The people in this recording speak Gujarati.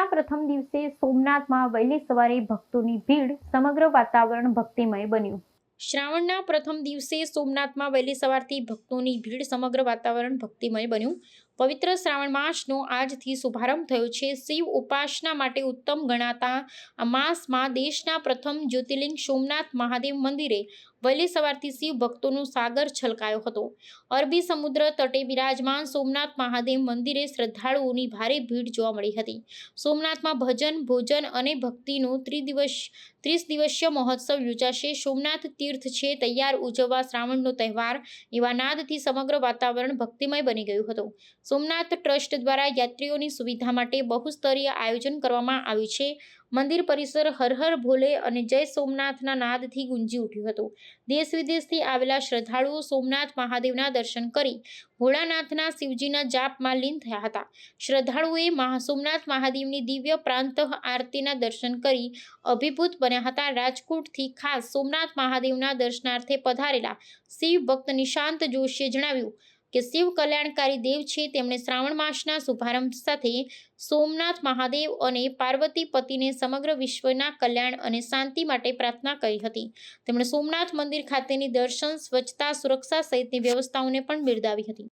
શ્રાવણના પ્રથમ દિવસે સોમનાથમાં વહેલી સવારે ભક્તોની ભીડ સમગ્ર વાતાવરણ ભક્તિમય બન્યું. શ્રાવણના પ્રથમ દિવસે સોમનાથમાં વહેલી સવારથી ભક્તોની ભીડ સમગ્ર વાતાવરણ ભક્તિમય બન્યું. પવિત્ર શ્રાવણ માસનો આજથી શુભારંભ થયો છે. શિવ ઉપાસના માટે ઉત્તમ ગણાતા આ માસમાં દેશના પ્રથમ જ્યોતિર્લિંગ સોમનાથ મહાદેવ મંદિરે વહેલી સવારથી શિવ ભક્તોનો સાગર છલકાયો હતો. અરબી સમુદ્ર તટે બિરાજમાન સોમનાથ મહાદેવ મંદિરે શ્રદ્ધાળુઓની ભારે ભીડ જોવા મળી હતી. સોમનાથમાં ભજન, ભોજન અને ભક્તિનો ત્રિદિવસ ત્રીસ દિવસીય મહોત્સવ યોજાશે. સોમનાથ તીર્થ છે તૈયાર ઉજવવા શ્રાવણનો તહેવાર એવા નાદથી સમગ્ર વાતાવરણ ભક્તિમય બની ગયું હતું. સોમનાથ ટ્રસ્ટ દ્વારા યાત્રીઓની સુવિધા માટે બહુસ્તરીય આયોજન કરવામાં આવ્યું છે. મંદિર પરિસર હર હર ભોલે અને જય સોમનાથના નાદથી ગુંજી ઉઠ્યું હતું. દેશ વિદેશથી આવેલા શ્રદ્ધાળુઓ સોમનાથ મહાદેવના દર્શન કરી ભોળાનાથના શિવજીના જાપમાં લીન થયા હતા. શ્રદ્ધાળુઓએ મહા સોમનાથ મહાદેવની દિવ્ય પ્રાંત આરતીના દર્શન કરી અભિભૂત બન્યા હતા. રાજકોટથી ખાસ સોમનાથ મહાદેવના દર્શનાર્થે પધારેલા શિવ ભક્ત નિશાંત જોશીએ જણાવ્યું કે શિવ કલ્યાણકારી દેવ છે, તેમણે શ્રાવણ માસના શુભારંભ સાથે સોમનાથ મહાદેવ અને પાર્વતી પતિને સમગ્ર વિશ્વના કલ્યાણ અને શાંતિ માટે પ્રાર્થના કરી હતી. તેમણે સોમનાથ મંદિર ખાતેની દર્શન, સ્વચ્છતા, સુરક્ષા સહિતની વ્યવસ્થાઓને પણ બિરદાવી હતી.